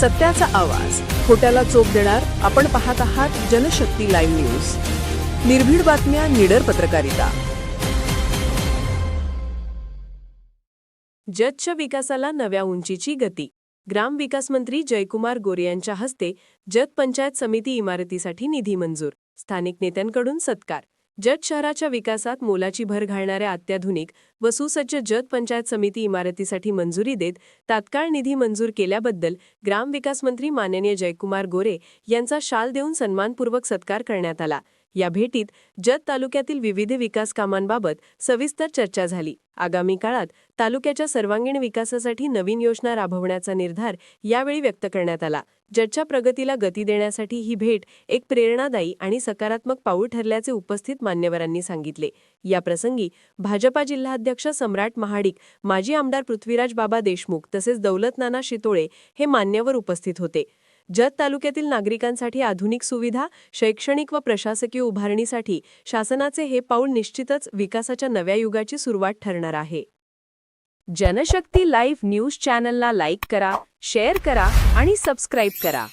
सत्याचा आवाज. खोट्याला चोप देणार आपण पाहत आहात जनशक्ती लाईव्ह न्यूज. निर्भीड बातम्या निडर पत्रकारिता. जतच्या विकासाला नव्या उंचीची गती. ग्राम विकास मंत्री जयकुमार गोरे यांच्या हस्ते जत पंचायत समिती इमारतीसाठी निधी मंजूर. स्थानिक नेत्यांकडून सत्कार. जत शहराच्या विकासात मोलाची भर घालणाऱ्या अत्याधुनिक व सुसज्ज जत पंचायत समिती इमारतीसाठी मंजुरी देत तात्काळ निधी मंजूर केल्याबद्दल ग्रामविकास मंत्री माननीय जयकुमार गोरे यांचा शाल देऊन सन्मानपूर्वक सत्कार करण्यात आला. या भेटीत जत तालुक्यातील विविध विकास कामांबाबत सविस्तर चर्चा झाली. आगामी काळात तालुक्याच्या सर्वांगीण विकासासाठी नवीन योजना राबवण्याचा निर्धार यावेळी व्यक्त करण्यात आला. जतच्या प्रगतीला गती देण्यासाठी ही भेट एक प्रेरणादायी आणि सकारात्मक पाऊल ठरल्याचे उपस्थित मान्यवरांनी सांगितले. या प्रसंगी भाजपा जिल्हाध्यक्ष सम्राट महाडिक माजी आमदार पृथ्वीराज बाबा देशमुख तसेच दौलत नाना शितोळे हे मान्यवर उपस्थित होते. जत तालुक्यातील नागरिकांसाठी आधुनिक सुविधा शैक्षणिक व प्रशासकीय उभारणीसाठी शासनाचे हे पाऊल निश्चितच विकासाच्या नव्या युगाची सुरुवात ठरणार आहे. जनशक्ती लाईव्ह न्यूज चॅनलला लाईक करा शेअर करा आणि सबस्क्राईब करा.